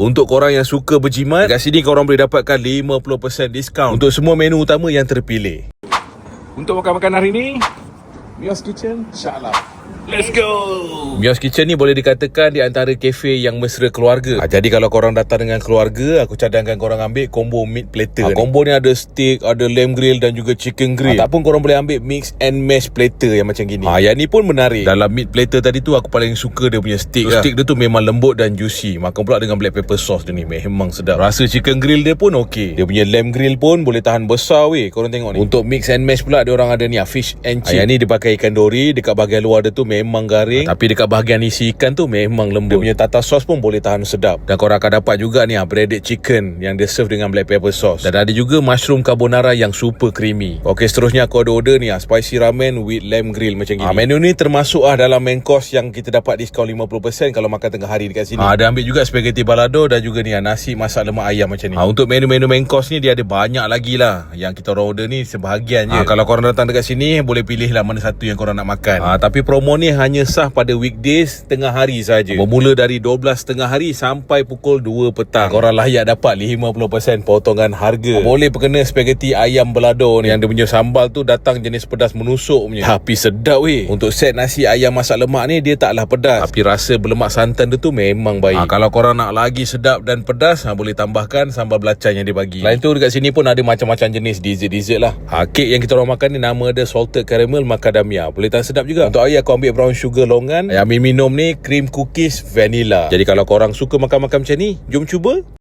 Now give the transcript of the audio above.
Untuk korang yang suka berjimat, kat sini korang boleh dapatkan 50% diskaun untuk semua menu utama yang terpilih. Untuk makan-makan hari ni, Mios Kitchen, insyaAllah. Let's go! Mios Kitchen ni boleh dikatakan di antara kafe yang mesra keluarga. Ha, jadi kalau korang datang dengan keluarga, aku cadangkan korang ambil combo meat platter. Ha, combo ni ada steak, ada lamb grill dan juga chicken grill. Ha, tak pun korang boleh ambil mix and mash platter yang macam gini. Ha, yang ni pun menarik. Dalam meat platter tadi tu aku paling suka dia punya steak lah. Steak dia tu memang lembut dan juicy. Makan pula dengan black pepper sauce dia ni memang sedap. Rasa chicken grill dia pun okey. Dia punya lamb grill pun boleh tahan besar weh. Korang tengok ni. Untuk mix and mash pula dia orang ada ni fish and chip. Ha, yang ni dia pakai ikan dori dekat bahagian luar dia tu memang garing. Ha, tapi dekat bahagian isi ikan tu memang lembut. Dia punya tartar sauce pun boleh tahan sedap. Dan korang akan dapat juga ni ah, breaded chicken yang dia serve dengan black pepper sauce. Dan ada juga mushroom carbonara yang super creamy. Okey seterusnya aku ada order ni ah, spicy ramen with lamb grill macam gini. Ha, menu ni termasuk ah dalam main course yang kita dapat diskaun 50% kalau makan tengah hari dekat sini. Ha, ada ambil juga spaghetti balado dan juga ni nasi masak lemak ayam macam ni. Ha, untuk menu-menu main course ni dia ada banyak lagi lah. Yang kita order ni sebahagian je. Ha, kalau korang datang dekat sini boleh pilih lah mana satu yang korang nak makan. Ha, tapi promo ni hanya sah pada weekdays tengah hari saja. Bermula dari 12 tengah hari sampai pukul 2 petang. Korang layak dapat 50% potongan harga. Boleh perkena spaghetti ayam belado ni yang dia punya sambal tu datang jenis pedas menusuk punya. Tapi sedap weh. Untuk set nasi ayam masak lemak ni dia taklah pedas. Tapi rasa berlemak santan dia tu memang baik. Ha, kalau korang nak lagi sedap dan pedas ha, boleh tambahkan sambal belacan yang dia bagi. Selain tu dekat sini pun ada macam-macam jenis dessert-dessert lah. Ha, kek yang kita orang makan ni nama dia salted caramel macadamia. Boleh tahan sedap juga. Untuk air aku ambil brown sugar longan. Yang ambil minum ni cream cookies vanilla. Jadi kalau korang suka makan-makan macam ni, jom cuba.